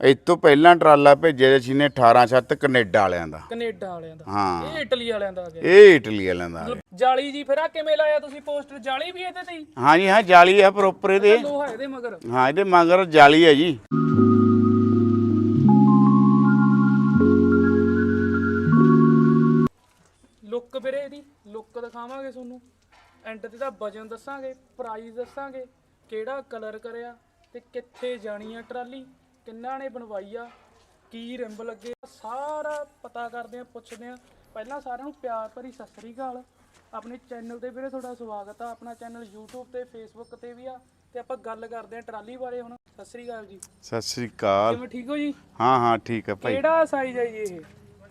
ਇਸ ਤੋਂ ਪਹਿਲਾਂ ਟਰਾਲਾ ਭੇਜਿਆ ਸੀ ਨੇ 18 ਸੱਤ ਕੈਨੇਡਾ ਵਾਲਿਆਂ ਦਾ। ਕੈਨੇਡਾ ਵਾਲਿਆਂ ਦਾ। ਹਾਂ। ਇਹ ਇਟਲੀ ਵਾਲਿਆਂ ਦਾ ਆ ਗਿਆ। ਇਹ ਇਟਲੀ ਵਾਲਿਆਂ ਦਾ ਜਾਲੀ ਜੀ ਫਿਰ ਆ ਕਿਵੇਂ ਲਾਇਆ ਤੁਸੀਂ ਪੋਸਟਰ? ਜਾਲੀ ਵੀ ਇਹਦੇ ਤੇ ਹੀ? ਹਾਂ ਜੀ ਹਾਂ ਜਾਲੀ ਆ ਪ੍ਰੋਪਰ ਇਹਦੇ। ਲੋਹਾ ਇਹਦੇ ਮਗਰ। ਹਾਂ ਇਹਦੇ ਮਗਰ ਜਾਲੀ ਹੈ ਜੀ। ਲੁੱਕ ਵੀਰੇ ਇਹਦੀ ਲੁੱਕ ਦਿਖਾਵਾਂਗੇ ਤੁਹਾਨੂੰ। ਐਂਡ ਤੇ ਦਾ ਵਜਨ ਦੱਸਾਂਗੇ ਪ੍ਰਾਈਸ ਦੱਸਾਂਗੇ ਕਿਹੜਾ ਕਲਰ ਕਰਿਆ ਤੇ ਕਿੱਥੇ ਜਾਣੀ ਆ ਟਰਾਲੀ। ਕਿੰਨਾ ਨੇ ਬਣਵਾਈ ਆ ਕੀ ਰਿੰਬ ਲੱਗੇ ਆ, ਸਾਰਾ ਪਤਾ ਕਰਦੇ ਆ ਪੁੱਛਦੇ ਆ। ਪਹਿਲਾਂ ਸਾਰਿਆਂ ਨੂੰ ਪਿਆਰ ਭਰੀ ਸਤਿ ਸ੍ਰੀ ਅਕਾਲ। ਆਪਣੇ ਚੈਨਲ ਤੇ ਵੀਰੇ ਤੁਹਾਡਾ ਸਵਾਗਤ ਆ ਆਪਣਾ ਚੈਨਲ YouTube ਤੇ Facebook ਤੇ ਵੀ ਆ ਤੇ ਆਪਾਂ ਗੱਲ ਕਰਦੇ ਆ ਟਰਾਲੀ ਬਾਰੇ ਹੁਣ। ਸਤਿ ਸ੍ਰੀ ਅਕਾਲ ਜੀ। ਸਤਿ ਸ੍ਰੀ ਅਕਾਲ। ਕਿਵੇਂ ਠੀਕ ਹੋ ਜੀ? ਹਾਂ ਹਾਂ ਠੀਕ ਹੈ ਭਾਈ। ਕਿਹੜਾ ਸਾਈਜ਼ ਹੈ ਜੀ ਇਹ?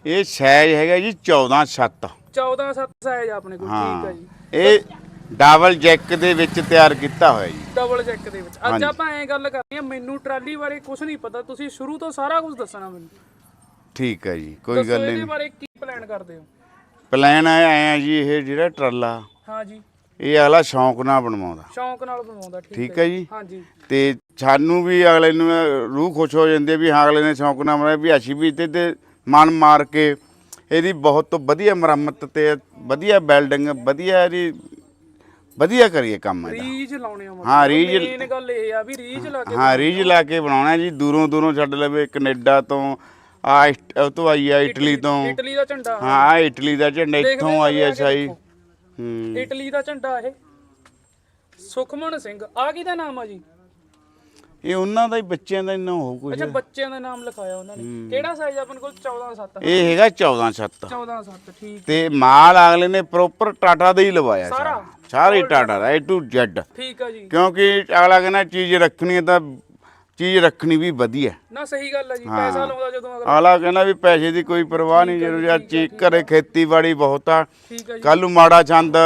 ਇਹ ਸਾਈਜ਼ ਹੈਗਾ ਜੀ 14 7 14 7 ਸਾਈਜ਼ ਆਪਣੇ ਕੋਲ ਠੀਕ ਹੈ ਜੀ। ਇਹ ਡਬਲ ਜੈਕ ਦੇ ਵਿੱਚ ਤਿਆਰ ਕੀਤਾ ਹੋਇਆ ਜੀ। ਡਬਲ ਚੈੱਕ ਦੇ ਵਿੱਚ। ਅੱਜ ਆਪਾਂ ਐਂ ਗੱਲ ਕਰਨੀ ਆ ਮੈਨੂੰ ਟਰਾਲੀ ਬਾਰੇ ਕੁਝ ਨਹੀਂ ਪਤਾ। ਤੁਸੀਂ ਸ਼ੁਰੂ ਤੋਂ ਸਾਰਾ ਕੁਝ ਦੱਸਣਾ ਮੈਨੂੰ। ਠੀਕ ਹੈ ਜੀ ਕੋਈ ਦੱਸੋ ਗੱਲ ਇਹਦੇ ਨਹੀਂ। ਬਾਰੇ ਕੀ ਪਲਾਨ ਕਰਦੇ ਹੋ? ਪਲਾਨ ਆਇਆ ਜੀ ਇਹ ਜਿਹੜਾ ਟਰਾਲਾ ਹਾਂ ਜੀ। ਇਹ ਅਗਲਾ ਸ਼ੌਂਕ ਨਾਲ ਬਣਵਾਉਂਦਾ। ਸ਼ੌਂਕ ਨਾਲ ਬਣਾਉਂਦਾ ਠੀਕ ਠੀਕ ਹੈ ਜੀ। ਹਾਂ ਜੀ ਤੇ ਸਾਨੂੰ ਵੀ ਅਗਲੇ ਨੂੰ ਰੂਹ ਖੁਸ਼ ਹੋ ਜਾਂਦੀ ਹੈ ਵੀ ਹਾਂ ਅਗਲੇ ਨੇ ਸ਼ੌਂਕ ਨਾਲ ਬਣਾਇਆ ਵੀ ਅਸੀਂ ਵੀ ਤੇ ਤੇ ਮਨ ਮਾਰ ਕੇ ਇਹਦੀ ਬਹੁਤ ਵਧੀਆ ਮੁਰੰਮਤ ਤੇ ਵਧੀਆ ਬਿਲਡਿੰਗ ਵਧੀਆ ਇਹਦੀ ਵਧੀਆ ਕਰੀਏ ਕੰਮ ਇਹਦਾ। ਰੀਜ ਲਾਉਣੇ ਆ ਮਤਲਬ। ਹਾਂ, ਰੀਝ- ਮੇਨ ਗੱਲ ਇਹ ਆ ਵੀ ਰੀਜ ਲਾ ਕੇ ਹਾਂ ਰੀਜ ਲਾ ਕੇ ਬਣਾਉਣਾ ਜੀ ਦੂਰੋਂ ਦੂਰੋਂ ਛੱਡ ਲਵੇ ਕੈਨੇਡਾ ਤੋਂ ਆ ਇਟ- ਉਹ ਤੋਂ ਆਈ ਆ ਇਟਲੀ ਤੋਂ। ਇਟਲੀ ਦਾ ਝੰਡਾ। ਹਾਂ ਆ ਇਟਲੀ ਦਾ ਝੰਡਾ ਇੱਥੋਂ ਆਈ ਆ ਸਾਈ। ਹੂੰ। ਇਟਲੀ ਦਾ ਝੰਡਾ ਇਹ। ਸੁਖਮਨ ਸਿੰਘ ਆ ਕਿਹਦਾ ਨਾਮ ਆ ਜੀ? ਇਹ ਉਹਨਾਂ ਦਾ ਹੀ ਬੱਚਿਆਂ ਦਾ ਇੰਨਾ ਹੋ ਕੁਝ ਅੱਛਾ ਬੱਚਿਆਂ ਦਾ ਨਾਮ ਲਿਖਾਇਆ ਉਹਨਾਂ ਨੇ। ਕਿਹੜਾ ਸਾਈਜ਼ ਆਪਣੇ ਕੋਲ? 14 7 ਇਹ ਹੈਗਾ 14 7 14 7 ਠੀਕ। ਤੇ ਮਾਲ ਅਗਲੇ ਨੇ ਪ੍ਰੋਪਰ ਟਾਟਾ ਦਾ ਹੀ ਲਵਾਇਆ ਸਾਰਾ? ਸਾਰਾ। ਸਾਰੇ ਟਾਟਾ ਦਾ A to Z ਠੀਕ ਆ ਜੀ। ਕਿਉਂਕਿ ਅਗਲਾ ਕਹਿੰਦਾ ਚੀਜ਼ ਰੱਖਣੀ ਹੈ ਤਾਂ ਚੀਜ਼ ਰੱਖਣੀ ਵੀ ਵਧੀਆ। ਨਾ ਸਹੀ ਗੱਲ ਆ ਜੀ ਪੈਸਾ ਲਾਉਂਦਾ ਜਦੋਂ ਅਗਲਾ ਕਹਿੰਦਾ ਵੀ ਪੈਸੇ ਦੀ ਕੋਈ ਪਰਵਾਹ ਨਹੀਂ ਜਦੋਂ ਯਾਰ ਚੀਜ਼ ਘਰੇ ਖੇਤੀਬਾੜੀ ਬਹੁਤ ਆ। ਠੀਕ ਆ ਜੀ। ਕੱਲ ਨੂੰ ਮਾੜਾ ਚੰਦ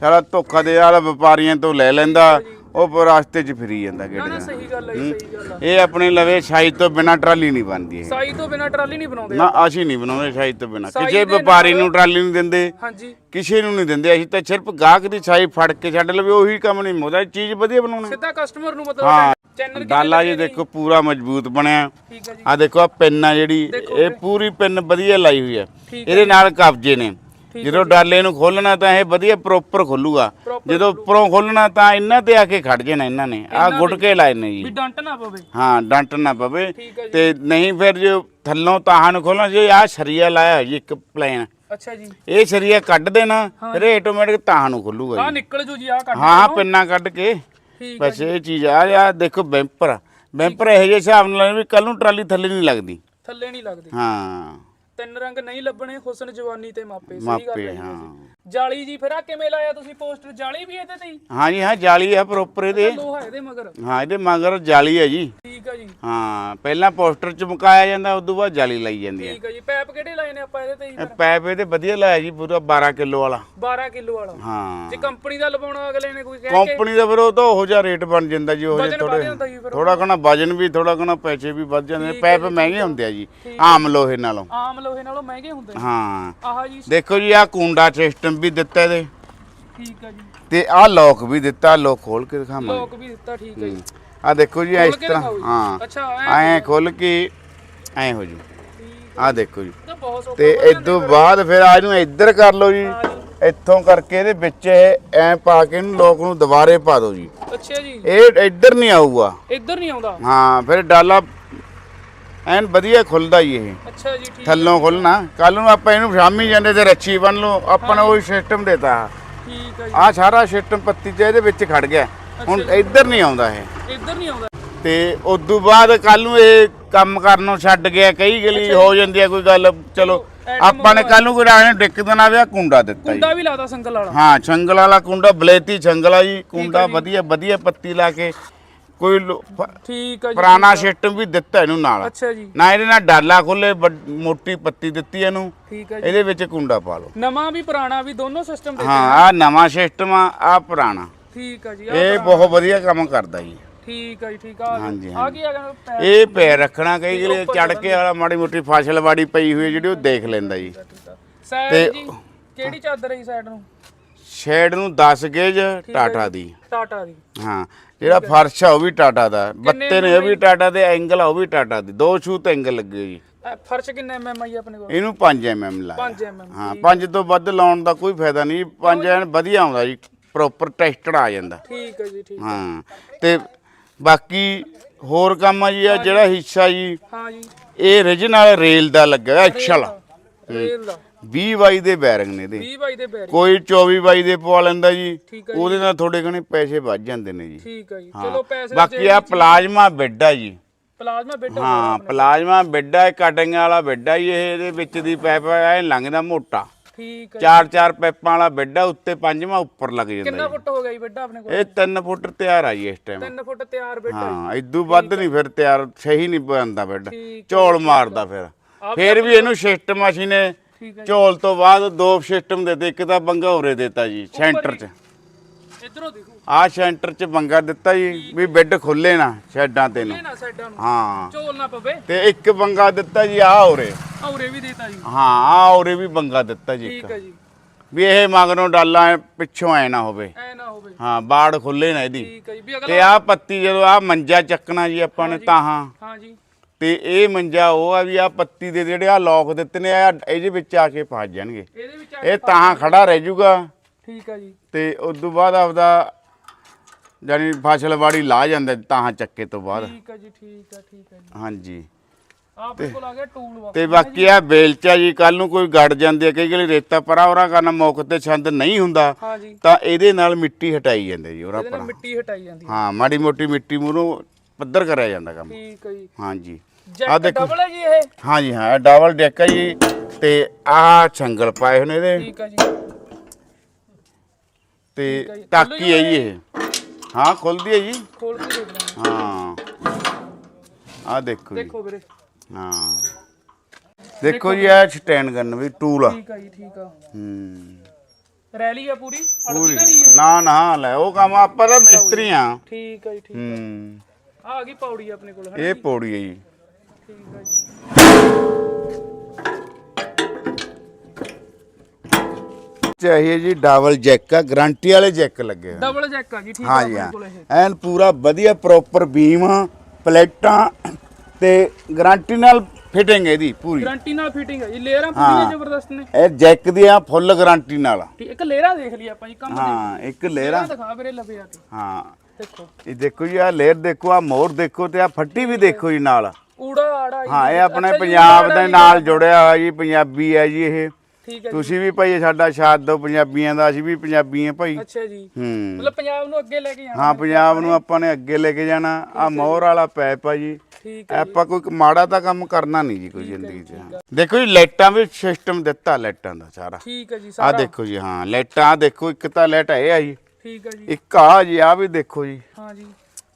ਸਾਰਾ ਧੋਖਾ ਦੇ ਵਾਲਾ ਵਪਾਰੀਆਂ ਤੋਂ ਲੈ ਲੈਂਦਾ। ਉਹ ਰਸਤੇ 'ਚ ਫਿਰੀ ਜਾਂਦਾ ਨਾ ਗੇੜੇ ਨਾ ਸਹੀ ਗੱਲ ਆ ਜੀ ਸਹੀ ਗੱਲ ਆ ਇਹ ਆਪਣੇ ਲਵੇ ਸਾਈ ਤੋਂ ਬਿਨਾ ਟਰਾਲੀ ਨਹੀਂ ਬਣਦੀ ਇਹ। ਸਾਈ ਤੋਂ ਬਿਨਾ ਟਰਾਲੀ ਨਹੀਂ ਬਣਾਉਂਦੇ ਨਾ ਅਸੀਂ ਨਹੀਂ ਬਣਾਉਂਦੇ ਸਾਈ ਤੋਂ ਬਿਨਾ। ਸਾਈ ਕਿਸੇ ਦੇ ਵਪਾਰੀ ਨੂੰ ਟਰਾਲੀ ਨਹੀਂ ਦਿੰਦੇ ਹਾਂਜੀ। ਕਿਸੇ ਨੂੰ ਨਹੀਂ ਦਿੰਦੇ। ਅਸੀਂ ਤਾਂ ਸਿਰਫ ਗਾਹਕ ਦੀ ਛਾਈ ਫੜ ਕੇ ਛੱਡ ਲਵੇ ਉਹੀ ਕੰਮ ਨਹੀਂ ਮੋਦਾ ਚੀਜ਼ ਵਧੀਆ ਬਣਾਉਣੀ। ਸਿੱਧਾ ਕਸਟਮਰ ਨੂੰ ਮਤਲਬ ਹਾਂ ਚੈਨਲ ਡਾਲਾ ਜੀ ਦੇਖੋ ਪੂਰਾ ਮਜ਼ਬੂਤ ਬਣਿਆ। ਠੀਕ ਆ ਜੀ। ਆ ਦੇਖੋ ਆ ਪਿੰਨ ਆ ਜਿਹੜੀ ਇਹ ਪੂਰੀ ਪਿੰਨ ਵਧੀਆ ਲਾਈ ਹੋਈ ਹੈ। ਠੀਕ ਇਹਦੇ ਨਾਲ ਕਬਜੇ ਨੇ। ਜਦੋਂ ਡਾਲੇ ਨੂੰ ਖੋਲਣਾ ਤਾਂ ਇਹ ਵਧੀਆ ਪ੍ਰੋਪਰ ਖੋਲੂਗਾ। ਜਦੋਂ ਉੱਪਰੋਂ ਖੋਲਣਾ ਤਾਂ ਇਹਨਾਂ ਤੇ ਆ ਕੇ ਖੜ ਜਾਣਾ ਇਹਨਾਂ ਨੇ। ਆ ਗੁਟਕੇ ਲਾਏ ਨੇ ਵੀ ਜੀ ਡੰਟ ਨਾ ਪਵੇ। ਹਾਂ ਡੰਟ ਨਾ ਪਵੇ। ਹੈ ਤੇ ਨਹੀਂ ਫਿਰ ਜੋ ਥੱਲੋਂ ਤਾਹਾਂ ਨੂੰ ਖੋਲਣਾ ਜੇ ਆ ਸਰੀਆ ਲਾਇਆ ਜੀ ਇੱਕ ਪਲਾਨ ਅੱਛਾ ਜੀ। ਇਹ ਸਰੀਆ ਕੱਢ ਦੇਣਾ ਫਿਰ ਇਹ ਆਟੋਮੈਟਿਕ ਤਾਹਾਂ ਨੂੰ ਖੋਲੂਗਾ ਆ ਜੀ। ਨਿਕਲ ਜੂ ਜੀ ਆ ਕੱਢ ਹਾਂ ਪਿੰਨਾ ਕੱਢ ਕੇ। ਬਸ ਇਹ ਚੀਜ਼ ਆ ਆ ਦੇਖੋ ਬੈਂਪਰ ਬੈਂਪਰ ਇਹੋ ਜਿਹੇ ਹਿਸਾਬ ਨਾਲ ਵੀ ਕੱਲ ਨੂੰ ਟਰਾਲੀ ਥੱਲੇ ਨਹੀਂ ਲੱਗਦੀ। ਥੱਲੇ ਨਹੀਂ ਲੱਗਦੀ। ਹਾਂ। ਤਿੰਨ ਰੰਗ ਨਹੀਂ ਲੱਭਣੇ ਹੁਸਨ ਜਵਾਨੀ ਤੇ ਮਾਪੇ ਸਹੀ ਗੱਲ ਮਾਪੇ ਹੈ ਹਾਂ। ਜਾਲੀ ਜੀ ਫਿਰ ਆ ਕਿਵੇਂ ਲਾਇਆ ਤੁਸੀਂ ਪੋਸਟਰ? ਜਾਲੀ ਵੀ ਇਹਦੇ ਤੇ ਹੀ? ਹਾਂ ਜੀ ਹਾਂ ਜਾਲੀ ਆ ਪ੍ਰੋਪਰ ਇਹਦੇ। ਲੋਹਾ ਇਹਦੇ ਮਗਰ। ਹਾਂ ਇਹਦੇ ਮਗਰ ਜਾਲੀ ਹੈ ਜੀ। ਠੀਕ ਆ ਜੀ। ਹਾਂ ਪਹਿਲਾਂ ਪੋਸਟਰ ਚ ਮੁਕਾਇਆ ਜਾਂਦਾ ਉਸ ਤੋਂ ਬਾਅਦ ਜਾਲੀ ਲਾਈ ਜਾਂਦੀ ਹੈ। ਠੀਕ ਆ ਜੀ। ਪੈਪ ਕਿਹੜੇ ਲਾਏ ਨੇ ਆਪਾਂ ਇਹਦੇ ਤੇ ਜੀ ਇਹ ਪੈਪ ਇਹਦੇ ਵਧੀਆ ਲਾਇਆ ਜੀ ਪੂਰਾ 12 ਕਿਲੋ ਵਾਲਾ। 12 ਕਿਲੋ ਵਾਲਾ। ਹਾਂ। ਜੇ ਕੰਪਨੀ ਦਾ ਲਵਾਉਣਾ ਅਗਲੇ ਨੇ ਕੋਈ ਕਹਿ ਕੇ? ਕੰਪਨੀ ਦਾ ਫਿਰ ਉਹ ਤਾਂ ਉਹੋ ਜਿਹਾ ਰੇਟ ਬਣ ਜਾਂਦਾ ਜੀ ਉਹ ਜਿਹੇ ਵਜਨ ਜੀ ਫਿਰ। ਥੋੜਾ ਘਣਾ ਵਜਨ ਵੀ ਥੋੜਾ ਘਣਾ ਪੈਸੇ ਵੀ ਵੱਧ ਜਾਂਦੇ ਨੇ। ਪੈਪ ਮਹਿੰਗੇ ਹੁੰਦੇ ਆ ਜੀ ਆਮ ਲੋਹੇ ਨਾਲੋਂ। ਆਮ ਲੋਹੇ ਨਾਲੋਂ ਮਹਿੰਗੇ ਹੁੰਦੇ ਨੇ। ਹਾਂ। ਆਹ ਜੀ ਦੇਖੋ ਜੀ ਆ ਕੁੰਡਾ ਸਿਸਟਮ ਵੀ ਦਿੱਤਾ ਇਹਦੇ। ਠੀਕ ਆ ਜੀ। ਤੇ ਆਹ ਲੋਕ ਵੀ ਦਿੱਤਾ ਲੋਕ ਖੋਲ ਕੇ ਦਿਖਾਵਾਂਗੇ। ਲੋਕ ਵੀ ਦਿੱਤਾ ਠੀਕ ਹੈ ਜੀ। ਆ ਦੇਖੋ ਜੀ ਇਸ ਤਰ੍ਹਾਂ। ਹਾਂ। ਅੱਛਾ ਐ ਖੋਲ ਕੇ ਐਂ ਹੋ ਜੂ। ਆ ਦੇਖੋ ਜੀ। ਤਾਂ ਇਦੋਂ ਬਾਅਦ ਫਿਰ ਆ ਇਹਨੂੰ ਇੱਧਰ ਕਰ ਲਓ ਜੀ। ਹਾਂ ਇੱਥੋਂ ਕਰਕੇ ਇਹਦੇ ਵਿੱਚ ਐਂ ਪਾ ਕੇ ਇਹਨੂੰ ਲੋਕ ਨੂੰ ਦੁਬਾਰੇ ਪਾ ਦਿਓ ਜੀ। ਅੱਛਾ ਜੀ। ਇਹ ਇੱਧਰ ਨਹੀਂ ਆਊਗਾ। ਇੱਧਰ ਨਹੀਂ ਆਉਂਦਾ। ਹਾਂ ਫਿਰ ਡਾਲਾ ਐਨ ਵਧੀਆ ਖੁੱਲਦਾ ਜੀ ਇਹ। ਅੱਛਾ ਜੀ ਠੀਕ ਥੱਲੋਂ ਖੁੱਲਣਾ। ਕੱਲ ਨੂੰ ਆਪਾਂ ਇਹਨੂੰ ਸ਼ਾਮੀ ਜਾਂਦੇ ਤੇ ਰੱਛੀ ਬੰਨ ਲਓ। ਆਪਾਂ ਨੇ ਉਹੀ ਸਿਸਟਮ ਦਿੱਤਾ। ਠੀਕ ਆ ਜੀ। ਆ ਸਾਰਾ ਸਿਸਟਮ ਪੱਤੀ ਚ ਇਹਦੇ ਵਿੱਚ ਖੜ ਗਿਆ। ਹੁਣ ਇੱਧਰ ਨਹੀਂ ਆਉਂਦਾ ਇਹ। ਇੱਧਰ ਨਹੀਂ ਆਉਂਦਾ। ਤੇ ਉਦੋਂ ਬਾਅਦ ਕੱਲ ਨੂੰ ਇਹ ਕੰਮ ਕਰਨੋਂ ਛੱਡ ਗਿਆ। ਕਈ ਗਲੀ ਹੋ ਜਾਂਦੀ ਹੈ ਕੋਈ ਗੱਲ। ਚਲੋ ਆਪਾਂ ਨੇ ਕੱਲ ਨੂੰ ਕੋਈ ਰਾਣੇ ਦਿੱਕਤ ਨਾ ਆਵੇ ਕੁੰਡਾ ਦਿੱਤਾ ਜੀ। ਕੁੰਡਾ ਵੀ ਲਾਦਾ ਸੰਗਲ ਵਾਲਾ। ਹਾਂ ਛੰਗਲ ਵਾਲਾ ਕੁੰਡਾ ਬਲੇਤੀ ਛੰਗਲ ਆ ਜੀ। ਕੁੰਡਾ ਵਧੀਆ ਵਧੀਆ ਪੱਤੀ ਲਾ ਕੇ। ਕੋਈ ਲੋ- ਫ- ਠੀਕ ਆ ਜੀ ਪੁਰਾਣਾ ਸਿਸਟਮ ਵੀ ਦਿੱਤਾ ਇਹਨੂੰ ਨਾਲ। ਅੱਛਾ ਜੀ। ਨਾ ਇਹਦੇ ਨਾਲ ਡਾਲਾ ਖੋਲੇ ਮੋਟੀ ਪੱਤੀ ਦਿੱਤੀ ਇਹਨੂੰ। ਠੀਕ ਆ ਜੀ। ਇਹਦੇ ਵਿੱਚ ਕੁੰਡਾ ਪਾ ਲਓ। ਨਵਾਂ ਵੀ ਪੁਰਾਣਾ ਵੀ ਦੋਨੋਂ ਸਿਸਟਮ ਦੇ ਹਾਂ ਆ ਨਵਾਂ ਸਿਸਟਮ ਆ ਆ ਪੁਰਾਣਾ। ਠੀਕ ਆ ਜੀ ਆਹ ਇਹ ਬਹੁਤ ਵਧੀਆ ਕੰਮ ਕਰਦਾ ਜੀ। ਠੀਕ ਆ ਜੀ ਠੀਕ ਆ। ਹਾਂਜੀ, ਆ ਕੀ ਆ ਗਿਆ? ਪੈਰ ਇਹ ਪੈਰ ਰੱਖਣਾ ਕਈ ਗਲੇ ਚੜ ਕੇ ਵਾਲਾ ਮਾੜੀ ਮੋਟੀ ਫਸਲ ਵਾੜੀ ਪਈ ਹੋਈ ਹੈ ਜਿਹੜੀ ਉਹ ਦੇਖ ਲੈਂਦਾ ਜੀ। ਸਾਈਡ ਜੀ ਕਿਹੜੀ ਚਾਦਰ ਹੈ ਜੀ ਸਾਈਡ ਨੂੰ? ਸ਼ੇਡ ਨੂੰ 10 ਗੇਜ ਟਾਟਾ ਦੀ। ਟਾਟਾ ਦੀ। ਹਾਂ ਜਿਹੜਾ ਫਰਸ਼ ਆ ਉਹ ਵੀ ਟਾਟਾ ਦਾ। ਬੱਤੇ ਨੇ ਉਹ ਵੀ ਟਾਟਾ ਦੇ ਐਂਗਲ ਆ ਉਹ ਵੀ ਟਾਟਾ ਦੀ। ਦੋ ਸ਼ੂਤ ਐਂਗਲ ਲੱਗੇ ਜੀ। ਫਰਸ਼ ਕਿੰਨਾ ਐਮਐਮ ਆਈ ਆਪਣੇ ਕੋਲ? ਇਹਨੂੰ 5 ਐਮਐਮ ਲਾ 5 ਐਮਐਮ ਹਾਂ 5 ਤੋਂ ਵੱਧ ਲਾਉਣ ਦਾ ਕੋਈ ਫਾਇਦਾ ਨਹੀਂ। 5 ਐਨ ਵਧੀਆ ਆਉਂਦਾ ਜੀ ਪ੍ਰੋਪਰ ਟੈਸਟਡ ਆ ਜਾਂਦਾ। ਠੀਕ ਹੈ ਜੀ ਠੀਕ ਹਾਂ। ਤੇ ਬਾਕੀ ਹੋਰ ਕੰਮ ਆ ਜੀ ਆ ਜਿਹੜਾ ਹਿੱਸਾ ਜੀ ਹਾਂ ਜੀ। ਇਹ origignal ਰੇਲ ਦਾ ਲੱਗਾ ਐਕਸਲ ਰੇਲ ਦਾ। 20 ਬਾਈ ਦੇ ਬੈਰਿੰਗ ਨੇ ਇਹਦੇ। 20 ਬਾਈ ਦੇ ਬੈਰੀ ਕੋਈ 24 ਬਾਈ ਦੇ ਪਵਾ ਲੈਂਦਾ ਜੀ। ਠੀਕ ਉਹਦੇ ਨਾਲ ਥੋੜੇ ਘਣੇ ਪੈਸੇ ਵੱਧ ਜਾਂਦੇ ਨੇ ਜੀ। ਠੀਕ ਹੈ ਜੀ। ਚਲੋ ਪੈਸੇ ਬਾਕੀ ਆ ਪਲਾਜ਼ਮਾ ਬੈੱਡ ਆ ਜੀ। ਪਲਾਜ਼ਮਾ ਬੈੱਡ ਹਾਂ ਪਲਾਜ਼ਮਾ ਬੈੱਡ ਆ ਕਟਿੰਗ ਵਾਲਾ ਬੈੱਡ ਆ ਜੀ ਇਹ ਇਹਦੇ ਵਿੱਚ ਦੀ ਪਾਈਪ ਐ ਲੰਘਦਾ ਮੋਟਾ। ਠੀਕ ਹੈ ਚਾਰ ਚਾਰ ਪਾਈਪਾਂ ਵਾਲਾ ਬੈੱਡ ਆ ਉੱਤੇ ਪੰਜਵਾਂ ਉੱਪਰ ਲੱਗ ਜਾਂਦਾ ਕਿੰਨਾ ਜੀ। ਫੁੱਟ ਹੋ ਗਿਆ ਜੀ ਬੈੱਡ ਆਪਣੇ ਕੋਲ? ਇਹ 3 ਫੁੱਟ ਤਿਆਰ ਆ ਜੀ ਇਸ ਟਾਈਮ 3 ਫੁੱਟ ਤਿਆਰ ਬੈੱਡ ਹਾਂ ਇਦੋਂ ਵੱਧ ਨਹੀਂ ਫਿਰ ਤਿਆਰ ਸਹੀ ਨਹੀਂ ਬਣਦਾ ਬੈੱਡ ਠੀਕ ਝੋਲ ਮਾਰਦਾ ਫਿਰ। ਫਿਰ ਵੀ ਇਹਨੂੰ ਸਿਸਟਮ ਅਸੀਂ ਨੇ ਠੀਕ ਹੈ ਝੋਲ ਤੋਂ ਬਾਅਦ ਦੋ ਸਿਸਟਮ ਦਿੱਤੇ ਇੱਕ ਤਾਂ ਬੰਗਾ ਹੋਰੇ ਦਿੱਤਾ ਜੀ ਸੈਂਟਰ 'ਚ। ਇਧਰੋਂ ਦੇਖੋ। ਆਹ ਸੈਂਟਰ 'ਚ ਬੰਗਾ ਦਿੱਤਾ ਜੀ ਵੀ ਬੈੱਡ ਖੁੱਲੇ ਨਾ ਸ਼ੈਡਾਂ ਤੇ ਨੂੰ। ਇਹ ਨਾ ਸਾਈਡਾਂ ਨੂੰ। ਹਾਂ। ਝੋਲ ਨਾ ਪਵੇ। ਤੇ ਇੱਕ ਬੰਗਾ ਦਿੱਤਾ ਜੀ ਆਹ ਹੋਰੇ ਔਰੇ ਵੀ ਦੇਤਾ ਜੀ। ਹਾਂ ਆਹ ਹੋਰੇ ਵੀ ਬੰਗਾ ਦਿੱਤਾ ਜੀ ਠੀਕ ਹੈ ਜੀ। ਵੀ ਇਹ ਮਗਰੋਂ ਡਾਲਾਂ ਐਂ ਪਿੱਛੋਂ ਐ ਨਾ ਹੋਵੇ। ਐ ਨਾ ਹੋਵੇ। ਹਾਂ ਬਾੜ ਖੁੱਲੇ ਨਾ ਇਹਦੀ। ਠੀਕ ਹੈ ਜੀ ਵੀ ਅਗਲਾ ਤੇ ਆਹ ਪੱਤੀ ਜਦੋਂ ਆਹ ਮੰਜਾ ਚੱਕਣਾ ਜੀ ਆਪਾਂ ਨੇ ਤਾਹਾਂ ਹਾਂ ਜੀ। ਤੇ ਇਹ ਮੰਜਾ ਉਹ ਆ ਵੀ ਆ ਪੱਤੀ ਦੇ ਜਿਹੜੇ ਆ ਲੋਕ ਦਿੱਤੇ ਨੇ ਆ ਇਹਦੇ ਵਿੱਚ ਆ ਕੇ ਫਸ ਜਾਣਗੇ। ਇਹਦੇ ਵਿੱਚ ਆ ਇਹ ਤਾਂ ਖੜਾ ਰਹਿ ਜਾਊਗਾ ਠੀਕ ਹੈ ਜੀ। ਤੇ ਉਸ ਤੋਂ ਬਾਅਦ ਆਪਦਾ ਜਾਨੀ ਫਸਲਵਾੜੀ ਲਾ ਜਾਂਦਾ ਤਾਂ ਚੱਕੇ ਤੋਂ ਬਾਅਦ। ਠੀਕ ਹੈ ਜੀ ਠੀਕ ਹੈ ਠੀਕ ਹੈ ਜੀ। ਹਾਂਜੀ। ਆਪਣੇ ਕੋਲ ਆ ਗਿਆ ਟੂਲ ਬਾਕਸ ਤੇ ਬਾਕੀ ਆ ਬੇਲਚਾ ਜੀ ਕੱਲ ਨੂੰ ਕੋਈ ਗੜ ਜਾਂਦੀ ਹੈ ਕਈ ਗਲੀ ਰੇਤਾ ਪਰਾ ਉਰਾ ਕਰਨਾ ਮੌਕੇ ਤੇ ਛੰਦ ਨਹੀਂ ਹੁੰਦਾ ਹਾਂ ਜੀ ਤਾਂ ਇਹਦੇ ਨਾਲ ਮਿੱਟੀ ਹਟਾਈ ਜਾਂਦੀ ਜੀ ਉਰਾ ਇਹਦੇ ਨਾਲ ਪਰਾ ਮਿੱਟੀ ਹਟਾਈ ਜਾਂਦੀ ਹੈ ਹਾਂ ਮਾੜੀ ਮੋਟੀ ਮਿੱਟੀ ਮੂਹਰੋਂ ਪੱਧਰ ਕਰਿਆ ਜਾਂਦਾ ਕੰਮ। ਠੀਕ ਹੈ ਜੀ। ਹਾਂਜੀ। ਜੈਕ ਦੇਖੋ। ਡਬਲ ਹੈ ਜੀ ਇਹ। ਹਾਂਜੀ ਹਾਂ ਡਬਲ ਡੈਕ ਹੈ ਜੀ ਤੇ ਆਹ ਛੰਗਲ ਪਾਏ ਹੋਏ ਨੇ ਇਹਦੇ। ਠੀਕ ਹੈ ਜੀ। ਤੇ ਜੀ। ਟਾਕੀ ਹੈ ਜੀ ਇਹ। ਹਾਂ ਖੁੱਲਦੀ ਹੈ ਜੀ। ਖੋਲ ਕੇ ਦੇਖ ਹਾਂ। ਜੀ। ਦੇਖੋ ਵੀਰੇ। ਹਾਂ। ਦੇਖੋ ਜੀ ਇਹ ਸਟੈਂਡ ਕਰਨ ਵੀ ਟੂਲ ਆ। ਠੀਕ ਹੈ ਜੀ ਠੀਕ ਆ। ਹੂੰ। ਰੈਲੀ ਆ ਪੂਰੀ? ਪੂਰੀ। ਅੜਦੀ ਤਾਂ ਨਹੀਂ ਹੈ ਨਾ ਨਾ ਲੈ ਉਹ ਕੰਮ ਆਪਾਂ ਤਾਂ ਮਿਸਤਰੀ ਆ। ਠੀਕ ਹੈ ਜੀ ਠੀਕ ਹੂੰ। ਆ ਆ ਗਈ ਪੌੜੀ ਆਪਣੇ ਕੋਲ ਇਹ ਪੌੜੀ ਹੈ ਜੀ। ਠੀਕ ਹੈ ਜੀ। ਚਾਹੀਏ ਜੀ ਡਬਲ ਜੈਕ ਆ ਗਾਰੰਟੀ ਵਾਲੇ ਜੈਕ ਲੱਗੇ ਹੋਏ। ਡਬਲ ਜੈਕ ਆ ਜੀ ਠੀਕ ਆ ਹਾਂ ਜੀ ਆਪਣੇ ਹਾਂ। ਕੋਲ ਇਹ। ਐਨ ਪੂਰਾ ਵਧੀਆ ਪ੍ਰੋਪਰ ਬੀਮ ਪਲੇਟਾਂ ਤੇ ਗਾਰੰਟੀ ਨਾਲ ਫਿਟਿੰਗ ਇਹਦੀ ਪੂਰੀ। ਗਾਰੰਟੀ ਨਾਲ ਫਿਟਿੰਗ ਹੈ ਜੀ ਲੇਅਰਾਂ ਪੂਰੀਆਂ ਜ਼ਬਰਦਸਤ ਨੇ। ਇਹ ਜੈਕ ਦੀਆਂ ਫੁੱਲ ਗਾਰੰਟੀ ਨਾਲ। ਠੀਕ ਇੱਕ ਲੇਅਰਾਂ ਦੇਖ ਲਈ ਆਪਾਂ ਜੀ ਕੰਮ ਦੇ ਹਾਂ ਇੱਕ ਲੇਅਰਾਂ। ਦਿਖਾ ਵੀਰੇ ਲੱਭੇ ਆ ਕੇ। ਹਾਂ। ਦੇਖੋ। ਇਹ ਦੇਖੋ ਜੀ ਆ ਲੇਅਰ ਦੇਖੋ ਆ ਮੋਰ ਦੇਖੋ ਤੇ ਆ ਫੱਟੀ ਵੀ ਦੇਖੋ ਜੀ ਨਾਲ। ਜੀ। ਹਾਂ ਇਹ ਆਪਣੇ ਅੱਛਾ ਜੀ, ਪੰਜਾਬ ਦੇ ਨਾਲ ਜੁੜਿਆ ਹੋਇਆ ਜੀ ਪੰਜਾਬੀ ਹੈ ਜੀ ਇਹ। ਠੀਕ ਹੈ ਜੀ। ਤੁਸੀਂ ਵੀ ਭਾਈ ਸਾਡਾ ਸਾਥ ਦਿਓ ਪੰਜਾਬੀਆਂ ਦਾ ਅਸੀਂ ਵੀ ਪੰਜਾਬੀ ਹਾਂ ਭਾਈ। ਅੱਛਾ ਜੀ। ਹੂੰ। ਮਤਲਬ ਪੰਜਾਬ ਨੂੰ ਅੱਗੇ ਲੈ ਕੇ ਜਾਣਾ ਹਾਂ ਪੰਜਾਬ ਨੂੰ ਆਪਾਂ ਨੇ ਅੱਗੇ ਲੈ ਕੇ ਜਾਣਾ। ਆ ਮੋਹਰ ਵਾਲਾ ਪੈਪ ਆ ਜੀ। ਠੀਕ ਹੈ ਆਪਾਂ ਕੋਈ ਮਾੜਾ ਤਾਂ ਕੰਮ ਕਰਨਾ ਨਹੀਂ ਜੀ ਕੋਈ ਜ਼ਿੰਦਗੀ 'ਚ। ਦੇਖੋ ਜੀ ਲਾਈਟਾਂ ਵੀ ਸਿਸਟਮ ਦਿੱਤਾ ਲਾਈਟਾਂ ਦਾ ਸਾਰਾ। ਠੀਕ ਹੈ ਜੀ ਆ ਸਾਰਾ। ਦੇਖੋ ਜੀ ਹਾਂ ਲਾਈਟਾਂ ਆਹ ਦੇਖੋ ਇੱਕ ਤਾਂ ਲਾਈਟ ਇਹ ਆ ਜੀ। ਠੀਕ ਹੈ ਜੀ। ਇੱਕ ਆ ਜੀ ਆ ਵੀ ਦੇਖੋ ਜੀ। ਹਾਂ ਜੀ।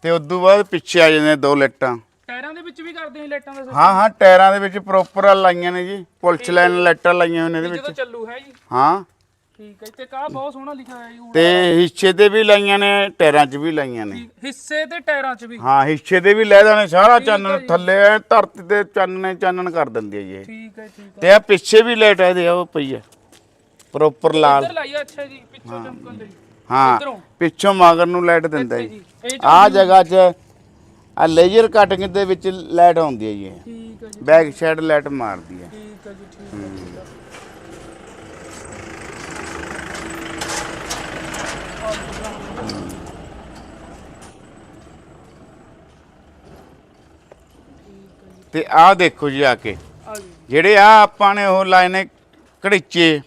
ਤੇ ਉਸ ਤੋਂ ਬਾਅਦ ਪਿੱਛੇ ਆ ਜਾਂਦੇ ਦੋ ਲਾਈਟਾਂ। ਟਾਇਰਾਂ ਦੇ ਵਿੱਚ ਵੀ ਕਰਦੇ ਹਾਂ ਲਾਈਟਾਂ ਦਾ system? ਹਾਂ ਹਾਂ ਟਾਇਰਾਂ ਦੇ ਵਿੱਚ ਪ੍ਰੋਪਰ ਲਾਈਆਂ ਨੇ ਜੀ। ਪੁਲਿਸ ਲਾਈਨ ਲਾਈਟਾਂ ਲਾਈਆਂ ਹੋਈਆਂ ਨੇ ਇਹਦੇ ਜਦੋਂ ਵਿੱਚ। ਚੱਲੂ ਹੈ ਜੀ। ਹਾਂ। ਠੀਕ ਹੈ ਜੀ, ਤੇ ਕਾ ਬਹੁਤ ਸੋਹਣਾ ਲਿਖਿਆ ਹੋਇਆ ਜੀ ਊੜਾ। ਤੇ ਹਿੱਸੇ ਤੇ ਵੀ ਲਾਈਆਂ ਨੇ ਟਾਇਰਾਂ 'ਚ ਵੀ ਲਾਈਆਂ ਨੇ। ਠੀਕ, ਹਿੱਸੇ ਤੇ ਟਾਇਰਾਂ 'ਚ ਵੀ। ਹਾਂ ਹਿੱਸੇ ਤੇ ਵੀ ਲੈ ਜਾਣੇ ਸਾਰਾ ਚਾਨਣ ਥੱਲੇ ਐ ਧਰਤੀ ਤੇ ਚਾਨਣੇ ਚਾਨਣ ਕਰ ਦਿੰਦੀ ਹੈ ਜੀ ਇਹ। ਠੀਕ ਹੈ ਠੀਕ ਹੈ। ਤੇ ਆ ਪਿੱਛੇ ਵੀ ਲਾਈਟ ਇਹਦੇ ਆ ਉਹ ਪਈ ਹੈ ਪ੍ਰੋਪਰ ਲਾਲ। ਇੱਧਰ ਲਾਈਆ ਅੱਛਾ ਜੀ ਪਿੱਛੋਂ ਚਮਕਣ ਲਈ। ਹਾਂ ਇੱਧਰੋਂ। ਪਿੱਛੋਂ ਮਗਰ ਨੂੰ ਲਾਈਟ ਦਿੰਦਾ ਜੀ। ਜੀ ਇਹ ਆ ਜਗ੍ਹਾ 'ਚ ਆ ਲੇਜ਼ਰ ਕਟਿੰਗ ਦੇ ਵਿੱਚ ਲਾਈਟ ਆਉਂਦੀ ਹੈ ਜੀ ਇਹ। ਠੀਕ ਹੈ ਜੀ। ਬੈਕ ਸਾਈਡ ਲਾਈਟ ਮਾਰਦੀ ਹੈ। ਠੀਕ ਹੈ ਜੀ ਠੀਕ ਹੈ। ਠੀਕ ਹੈ। ਤੇ ਆਹ ਦੇਖੋ ਜੀ ਆ ਕੇ। ਆ ਜੀ। ਜਿਹੜੇ ਆ ਆਪਾਂ ਨੇ ਉਹ ਲਾਏ ਨੇ ਘੜੀਚੇ।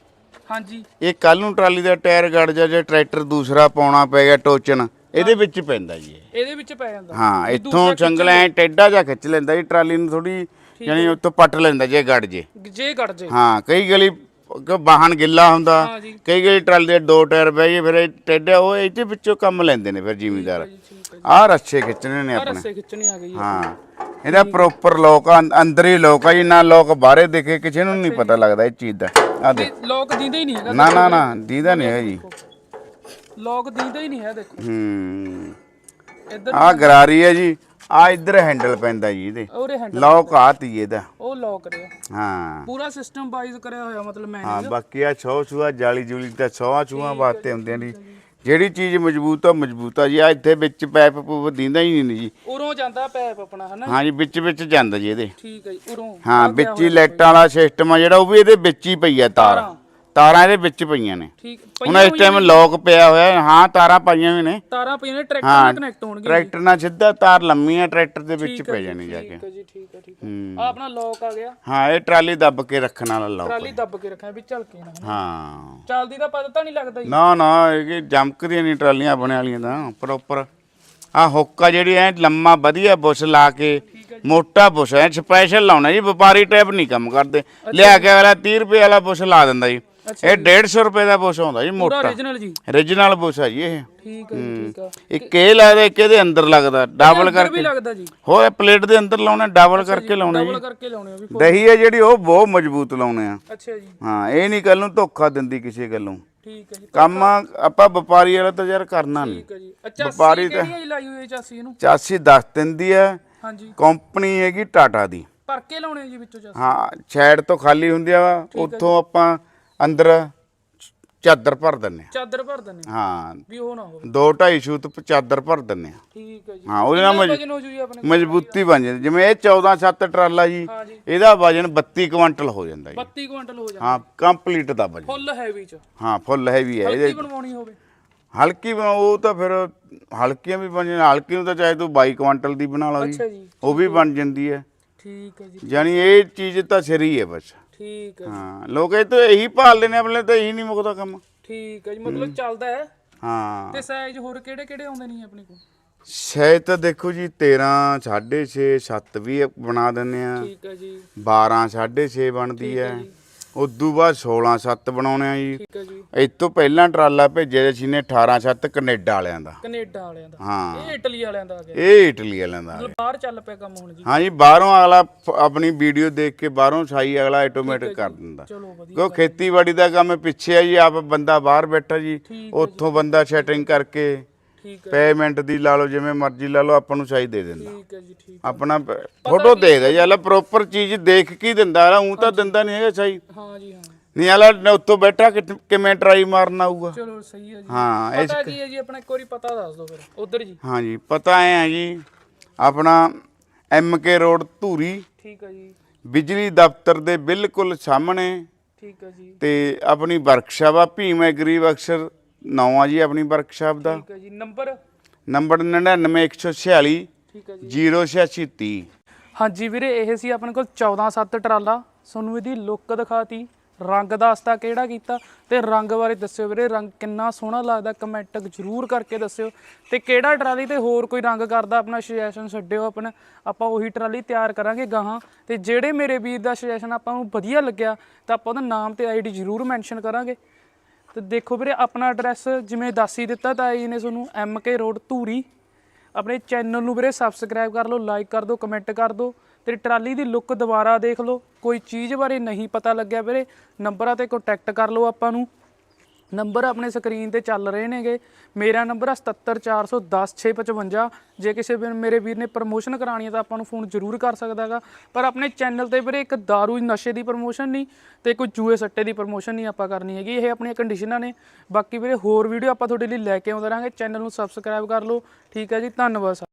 ਹਾਂਜੀ। ਇਹ ਕੱਲ ਨੂੰ ਟਰਾਲੀ ਦਾ ਟਾਇਰ ਗੜ ਜਾ ਜੇ ਟਰੈਕਟਰ ਦੂਸਰਾ ਪਾਉਣਾ ਪੈ ਗਿਆ ਟੋਚਨ। ਇਹਦੇ ਵਿੱਚ ਪੈਂਦਾ ਜੀ ਇਹ। ਇਹਦੇ ਵਿੱਚ ਪੈ ਜਾਂਦਾ। ਹਾਂ ਇੱਥੋਂ ਚੰਗਲਾ ਐਂ ਟੇਡਾ ਜਾ ਖਿੱਚ ਲੈਂਦਾ ਜੀ ਟਰਾਲੀ ਨੂੰ ਥੋੜੀ ਯਾਨੀ ਉੱਤੋਂ ਪੱਟ ਲੈਂਦਾ ਜੇ ਗੜ ਜੇ। ਜੇ ਕੱਢ ਜੇ। ਹਾਂ ਕਈ ਗਲੀ ਕ- ਵਾਹਨ ਗਿੱਲਾ ਹੁੰਦਾ। ਹਾਂ ਜੀ। ਕਈ ਗਲੀ ਟਰਾਲੀ ਦੇ ਦੋ ਟਾਇਰ ਬਹਿ ਗਏ ਫਿਰ ਇਹ ਟੇਡਾ ਉਹ ਇਹਦੇ ਵਿੱਚੋਂ ਕੰਮ ਲੈਂਦੇ ਨੇ ਫਿਰ ਜ਼ਿਮੀਦਾਰ। ਠੀਕ ਹੈ ਆਹ ਰੱਛੇ ਖਿੱਚਣੇ ਨੇ ਆਪਣੇ। ਰਸੇ ਖਿੱਚਣੇ ਆ ਗਈ ਹੈ ਹਾਂ ਇਹਦਾ ਪ੍ਰੋਪਰ ਲੋਕ ਅੰਦਰ ਹੀ ਲੋਕ ਆ ਜੀ ਨਾ ਲੋਕ ਬਾਹਰੇ ਦਿਖੇ ਕਿਸੇ ਨੂੰ ਨਹੀਂ ਪਤਾ ਲੱਗਦਾ ਇਹ ਚੀਜ਼ ਦਾ। ਆ ਦੇ ਤੇ ਲੋਕ ਦਿੰਦੇ ਹੀ ਨਹੀਂ ਹੈਗਾ। ਨਾ ਨਾ ਨਾ ਦੀਦਾ ਨਹੀਂ ਹੈ ਜੀ। ਲੋਕ ਦਿੰਦੇ ਹੀ ਨਹੀਂ ਹੈ ਦੇਖੋ। ਹੂੰ। ਇੱਧਰ ਆ ਗਰਾਰੀ ਹੈ ਜੀ ਆ ਇੱਧਰ ਹੈਂਡਲ ਪੈਂਦਾ ਜੀ ਇਹਦੇ। ਹੈਂਡਲ ਲੌਕ ਆਤੀ ਇਹਦਾ। ਉਹ ਲੌਕ ਕਰਿਆ ਹਾਂ। ਪੂਰਾ ਸਿਸਟਮ ਵਾਈਜ਼ ਕਰਿਆ ਹੋਇਆ ਮਤਲਬ ਹਾਂ ਮੈਨੇਜ ਬਾਕੀ ਆ ਛੋ ਛੂਆ ਜਾਲੀ ਜੂਲੀ ਤਾਂ ਛੋਆ ਛੂਆ ਵਾਸਤੇ ਹੁੰਦੇ ਨੇ ਜਿਹੜੀ ਚੀਜ਼ ਮਜ਼ਬੂਤ ਆ ਮਜ਼ਬੂਤ ਆ ਜੀ। ਆ ਇੱਥੇ ਵਿੱਚ ਪੈਪ ਪੂਪ ਦਿੰਦਾ ਹੀ ਨਹੀਂ ਜੀ। ਉਰੋਂ ਜਾਂਦਾ ਪੈਪ ਆਪਣਾ ਹਨਾ? ਹਾਂ ਜੀ ਵਿੱਚ ਵਿੱਚ ਜਾਂਦਾ ਜੀ ਇਹਦੇ। ਠੀਕ ਹੈ ਜੀ ਉਰੋਂ। ਹਾਂ ਵਿੱਚ ਹੀ ਲਾਈਟਾਂ ਵਾਲਾ ਸਿਸਟਮ ਆ ਜਿਹੜਾ ਉਹ ਵੀ ਇਹਦੇ ਵਿੱਚ ਹੀ ਪਈ ਆ ਤਾਰ। ਤਾਰਾਂ। ਤਾਰਾਂ ਇਹਦੇ ਵਿੱਚ ਪਈਆਂ ਨੇ। ਠੀਕ ਹੁਣ ਇਸ ਟਾਈਮ ਲੋਕ ਪਿਆ ਹੋਇਆ ਹੈ। ਤਾਰਾਂ ਪਾਈਆਂ ਹੋਈਆਂ ਨੇ। ਤਾਰਾਂ ਪਈਆਂ ਨੇ ਟਰੈਕਟਰ ਨਾਲ ਕਨੈਕਟ ਹੋਣਗੇ ਟਰੈਕਟਰ ਨਾਲ ਸਿੱਧਾ ਤਾਰ ਲੰਮੀ ਆ ਟਰੈਕਟਰ ਦੇ ਵਿੱਚ ਪੈ ਜਾਣੀ ਜਾ ਕੇ। ਠੀਕ ਹੈ ਜੀ ਠੀਕ ਹੈ ਠੀਕ ਹੈ। ਆ ਆਪਣਾ ਲੌਕ ਆ ਗਿਆ। ਹਾਂ ਇਹ ਟਰਾਲੀ ਦੱਬ ਕੇ ਰੱਖਣ ਵਾਲਾ ਲੋਕ ਟਰਾਲੀ ਦੱਬ ਕੇ ਰੱਖਿਆ ਵੀ ਝਲਕੇ ਨਾ। ਹਾਂ। ਚੱਲਦੀ ਤਾਂ ਪਤਾ ਤਾਂ ਨਹੀਂ ਲੱਗਦਾ ਜੀ। ਨਾ ਨਾ ਇਹ ਜਮਕਦੀਆਂ ਨਹੀਂ ਟਰਾਲੀਆਂ ਆਪਣੇ ਵਾਲੀਆਂ ਤਾਂ ਪ੍ਰੋਪਰ ਆ ਹੁੱਕਾ ਜਿਹੜੀ ਐ ਲੰਮਾ ਵਧੀਆ ਬੁਸ਼ ਲਾ ਕੇ ਮੋਟਾ ਬੁਸ਼ ਐ ਸਪੈਸ਼ਲ ਲਾਉਣਾ ਜੀ ਵਪਾਰੀ ਟਾਈਪ ਨਹੀਂ ਕੰਮ ਕਰਦੇ। ਲਿਆ ਕੇ ਵਾਲਾ 30 ਰੁਪਏ ਵਾਲਾ ਬੁਸ਼ ਲਾ ਦਿੰਦਾ ਜੀ। ਇਹ 150 ਰੁਪਏ ਦਾ ਬੁਸ਼ ਆਉਂਦਾ ਜੀ ਪੂਰਾ ਮੋਟਾ। origignal ਜੀ। Origignal ਬੁਸ਼ ਜੀ ਇਹ। ਠੀਕ ਹੈ ਜੀ ਠੀਕ ਆ। ਇੱਕ ਇਹ ਲੱਗਦਾ ਇੱਕ ਇਹਦੇ ਅੰਦਰ ਲੱਗਦਾ ਡਬਲ ਅੰਦਰ ਵੀ ਕਰਕੇ। ਲੱਗਦਾ ਜੀ। ਹੋਰ ਪਲੇਟ ਦੇ ਅੰਦਰ ਲਾਉਣਾ ਡਬਲ ਕਰਕੇ ਲਾਉਣਾ ਜੀ। ਡਬਲ ਕਰਕੇ ਲਾਉਣੇ ਆ ਵੀ ਦਹੀਂ ਹੈ ਜਿਹੜੀ ਉਹ ਬਹੁਤ ਮਜ਼ਬੂਤ ਲਾਉਣੇ ਆ। ਅੱਛਾ ਜੀ। ਹਾਂ ਇਹ ਨਹੀਂ ਕੱਲ ਨੂੰ ਧੋਖਾ ਦਿੰਦੀ ਕਿਸੇ ਗੱਲੋਂ। ਠੀਕ ਹੈ ਜੀ ਕੰਮ ਆਪਾਂ ਵਪਾਰੀ ਵਾਲਾ ਤਾਂ ਯਾਰ ਕਰਨਾ ਨਹੀਂ। ਠੀਕ ਹੈ ਜੀ। ਅੱਛਾ ਵਪਾਰੀ ਸੀ ਤਾਂ- ਕਿਹੜੀ ਲਾਈ ਹੋਈ ਹੈ ਚਾਸੀ ਇਹਨੂੰ? ਚਾਸੀ ਦੱਸ ਦਿੰਦੀ ਹੈ। ਹਾਂਜੀ। ਕੰਪਨੀ ਹੈਗੀ ਟਾਟਾ ਦੀ। ਭਰ ਕੇ ਲਾਉਣੇ ਆ ਜੀ ਵਿੱਚੋਂ ਚਾਸੀ? ਹਾਂ ਸਾਈਡ ਤੋਂ ਖਾਲੀ ਹੁੰਦੀ ਆ। ਉੱਥੋਂ ਆਪਾਂ ਅੰਦਰ ਚਾਦਰ ਭਰ ਦਿੰਨੇ ਆ ਚਾਦਰ ਭਰ ਦਿੰਦੇ ਆ ਹਾਂ। ਵੀ ਉਹ ਨਾ ਹੋਵੇ। ਦੋ ਢਾਈ ਸੂਤ ਪ- ਚਾਦਰ ਭਰ ਦਿੰਨੇ ਆ ਠੀਕ ਹੈ ਜੀ। ਹਾਂ ਉਹਦੇ ਨਾਲ ਕਿੰਨਾ ਮਜ- ਵਜਨ ਹੋ ਜੂ ਜੀ ਆਪਣੇ ਮਜ਼ਬੂਤੀ ਬਣ ਜਾਂਦੀ ਜਿਵੇਂ ਇਹ 14 7 ਟਰਾਲਾ ਜੀ ਹਾਂ ਜੀ। ਇਹਦਾ ਵਜਨ 32 ਕੁਇੰਟਲ ਹੋ ਜਾਂਦਾ ਜੀ। 32 ਕੁਇੰਟਲ ਹੋ ਜਾਂਦਾ। ਹਾਂ ਕੰਪਲੀਟ ਦਾ ਵਜਨ। ਫੁੱਲ ਹੈਵੀ ਚ। ਹਾਂ ਫੁੱਲ ਹੈਵੀ ਹੈ। ਇਹਦੇ ਬਣਵਾਉਣੀ ਹੋਵੇ। ਹਲਕੀ ਉਹ ਤਾਂ ਫਿਰ ਹਲਕੀਆਂ ਵੀ ਬਣ ਜਾਂਦੀਆਂ। ਹਲਕੀ ਨੂੰ ਤਾਂ ਚਾਹੇ ਤੂੰ 22 ਕੁਇੰਟਲ ਦੀ ਬਣਾ ਲਾ ਜੀ। ਉਹ ਵੀ ਬਣ ਜਾਂਦੀ ਹੈ। ਠੀਕ ਹੈ ਜੀ। ਯਾਨੀ ਇਹ ਚੀਜ਼ ਤਾਂ ਸਰੀ ਹੈ ਬਸ। ਠੀਕ ਹੈ ਹਾਂ ਲੋਕ ਇਹ ਤਾਂ ਇਹੀ ਭਾਲਦੇ ਨੇ ਆਪਣੇ ਤਾਂ ਇਹੀ ਨਹੀਂ ਮੁੱਕਦਾ ਕੰਮ। ਠੀਕ ਹੈ ਜੀ ਮਤਲਬ ਚੱਲਦਾ ਹੈ। ਹਾਂ। ਤੇ ਸਾਈਜ਼ ਹੋਰ ਕਿਹੜੇ ਕਿਹੜੇ ਆਉਂਦੇ ਨੇ ਆਪਣੇ ਕੋਲ? ਸ਼ਾਇਦ ਤਾਂ ਦੇਖੋ ਜੀ 13 6.5 7 ਵੀ ਬਣਾ ਦਿੰਨੇ ਆ। ਠੀਕ ਹੈ ਜੀ। 12 6.5 ਬਣਦੀ ਹੈ ਉਦੋਂ ਬਾਅਦ 16 7 ਬਣਾਉਣੇ ਆ ਜੀ। ਠੀਕ ਹੈ ਜੀ। ਇਸ ਤੋਂ ਪਹਿਲਾਂ ਟਰਾਲਾ ਭੇਜਿਆ ਸੀ ਨੇ 18 7 ਕੈਨੇਡਾ ਵਾਲਿਆਂ ਦਾ। ਕੈਨੇਡਾ ਵਾਲਿਆਂ ਦਾ। ਹਾਂ। ਇਹ ਇਟਲੀ ਵਾਲਿਆਂ ਦਾ ਆ ਗਿਆ। ਇਹ ਇਟਲੀ ਵਾਲਿਆਂ ਦਾ ਮਤਲਬ ਬਾਹਰ ਚੱਲ ਪਿਆ ਕੰਮ ਹੁਣ ਜੀ। ਹਾਂ ਜੀ ਬਾਹਰੋਂ ਅਗਲਾ ਫ- ਆਪਣੀ ਵੀਡੀਓ ਦੇਖ ਕੇ ਬਾਹਰੋਂ ਸਾਈ ਅਗਲਾ ਆਟੋਮੈਟਿਕ ਕਰ ਦਿੰਦਾ। ਚਲੋ ਵਧੀਆ ਕਿਉਂ ਖੇਤੀਬਾੜੀ ਦਾ ਕੰਮ ਪਿੱਛੇ ਆ ਜੀ ਆਪ ਬੰਦਾ ਬਾਹਰ ਬੈਠਾ ਜੀ। ਉੱਥੋਂ ਬੰਦਾ ਸੈਟਿੰਗ ਕਰਕੇ ਠੀਕ ਹੈ। ਪੇਮੈਂਟ ਦੀ ਲਾ ਲਓ ਜਿਵੇਂ ਮਰਜ਼ੀ ਲਾ ਲਓ ਆਪਾਂ ਨੂੰ ਸਾਈ ਦੇ ਦਿੰਦਾ। ਠੀਕ ਹੈ ਜੀ ਠੀਕ ਆਪਣਾ ਫੋਟੋ ਦੇਖਦਾ ਜੀ ਅਲਾ ਪ੍ਰੋਪਰ ਚੀਜ਼ ਦੇਖ ਕੇ ਹੀ ਦਿੰਦਾ ਅਲਾ ਉਹ ਤਾਂ ਦਿੰਦਾ ਨਹੀਂ ਹੈਗਾ ਸਾਈ ਹਾਂ ਜੀ ਹਾਂ। ਨਹੀਂ ਅਲਾ ਉੱਤੋਂ ਬੈਠਾ ਕਿ- ਕਿਵੇਂ ਟਰਾਈ ਮਾਰਨ ਆਊਗਾ। ਚਲੋ ਸਹੀ ਹੈ ਜੀ। ਹਾਂ ਇਸ ਪਤਾ ਕੀ ਹੈ ਜੀ ਆਪਣਾ ਇੱਕ ਵਾਰੀ ਪਤਾ ਦੱਸ ਦਿਓ ਫਿਰ ਉਧਰ ਜੀ। ਹਾਂ ਜੀ ਪਤਾ ਐ ਜੀ ਆਪਣਾ ਕੇ ਰੋਡ ਧੂਰੀ। ਠੀਕ ਹੈ ਜੀ। ਬਿਜਲੀ ਦਫ਼ਤਰ ਦੇ ਬਿਲਕੁਲ ਸਾਹਮਣੇ। ਠੀਕ ਹੈ ਜੀ। ਤੇ ਆਪਣੀ ਵਰਕਸ਼ਾਪ ਆ ਭੀਮ ਐਗਰੀ ਅਕਸਰ ਨੌਂ ਆ ਜੀ ਆਪਣੀ ਵਰਕਸ਼ਾਪ ਦਾ। ਠੀਕ ਹੈ ਜੀ ਨੰਬਰ ਨੰਬਰ 99146 ਠੀਕ ਹੈ ਜੀ। 0630 ਹਾਂਜੀ ਵੀਰੇ ਇਹ ਸੀ ਆਪਣੇ ਕੋਲ 14 7 ਟਰਾਲਾ। ਤੁਹਾਨੂੰ ਇਹਦੀ ਲੁੱਕ ਦਿਖਾਤੀ। ਰੰਗ ਦੱਸਤਾ ਕਿਹੜਾ ਕੀਤਾ ਤੇ ਰੰਗ ਬਾਰੇ ਦੱਸਿਓ ਵੀਰੇ। ਰੰਗ ਕਿੰਨਾ ਸੋਹਣਾ ਲੱਗਦਾ ਕਮੈਂਟ ਜ਼ਰੂਰ ਕਰਕੇ ਦੱਸਿਓ। ਤੇ ਕਿਹੜਾ ਟਰਾਲੀ ਤੇ ਹੋਰ ਕੋਈ ਰੰਗ ਕਰਦਾ ਆਪਣਾ ਸੁਜੈਸ਼ਨ ਛੱਡਿਓ ਆਪਣਾ। ਆਪਾਂ ਉਹੀ ਟਰਾਲੀ ਤਿਆਰ ਕਰਾਂਗੇ ਗਾਹਾਂ। ਤੇ ਜਿਹੜੇ ਮੇਰੇ ਵੀਰ ਦਾ ਸੁਜੈਸ਼ਨ ਆਪਾਂ ਨੂੰ ਵਧੀਆ ਲੱਗਿਆ ਤਾਂ ਆਪਾਂ ਉਹਦਾ ਨਾਮ ਤੇ ਆਈਡੀ ਜ਼ਰੂਰ ਮੈਂਸ਼ਨ ਕਰਾਂਗੇ। ਤੇ ਦੇਖੋ ਵੀਰੇ, ਆਪਣਾ ਐਡਰੈਸ ਜਿਵੇਂ ਦੱਸ ਹੀ ਦਿੱਤਾ ਤਾਂ ਜੀ ਨੇ ਤੁਹਾਨੂੰ ਕੇ ਰੋਡ ਧੂਰੀ। ਆਪਣੇ ਚੈਨਲ ਨੂੰ ਵੀਰੇ ਸਬਸਕ੍ਰਾਈਬ ਕਰ ਲਓ ਲਾਈਕ ਕਰ ਦਿਓ ਕਮੈਂਟ ਕਰ ਦਿਓ ਤੇ ਟਰਾਲੀ ਦੀ ਲੁੱਕ ਦੁਬਾਰਾ ਦੇਖ ਲਓ। ਕੋਈ ਚੀਜ਼ ਬਾਰੇ ਨਹੀਂ ਪਤਾ ਲੱਗਿਆ ਵੀਰੇ, ਨੰਬਰਾਂ ਤੇ ਕੰਟੈਕਟ ਕਰ ਲਓ ਆਪਾਂ ਨੂੰ। ਨੰਬਰ ਆਪਣੇ ਸਕਰੀਨ ਤੇ ਚੱਲ ਰਹੇ ਨੇਗੇ। ਮੇਰਾ ਨੰਬਰ ਆ 77410 ਜੇ ਕਿਸੇ ਵੀਰ ਮੇਰੇ ਵੀਰ ਨੇ ਪ੍ਰਮੋਸ਼ਨ ਕਰਾਣੀ ਹੈ ਤਾਂ ਆਪਾਂ ਨੂੰ ਫੋਨ ਜ਼ਰੂਰ ਕਰ ਸਕਦਾਗਾ। ਪਰ ਆਪਣੇ ਚੈਨਲ ਤੇ ਵੀਰੇ ਇੱਕ दारू ਨਸ਼ੇ ਦੀ ਪ੍ਰਮੋਸ਼ਨ ਨਹੀਂ ਤੇ ਕੋਈ ਜੂਏ ਸੱਟੇ ਦੀ ਪ੍ਰਮੋਸ਼ਨ ਨਹੀਂ ਆਪਾਂ ਕਰਨੀ ਹੈਗੀ। ਇਹ ਆਪਣੀਆਂ ਕੰਡੀਸ਼ਨਾਂ ਨੇ। ਬਾਕੀ ਵੀਰੇ ਹੋਰ ਵੀਡੀਓ ਆਪਾਂ ਤੁਹਾਡੇ ਲਈ ਲੈ ਕੇ ਆਉਂਦੇ ਰਾਂਗੇ ਚੈਨਲ ਨੂੰ ਸਬਸਕ੍ਰਾਈਬ ਕਰ ਲਓ। ਠੀਕ ਹੈ ਜੀ। ਧੰਨਵਾਦ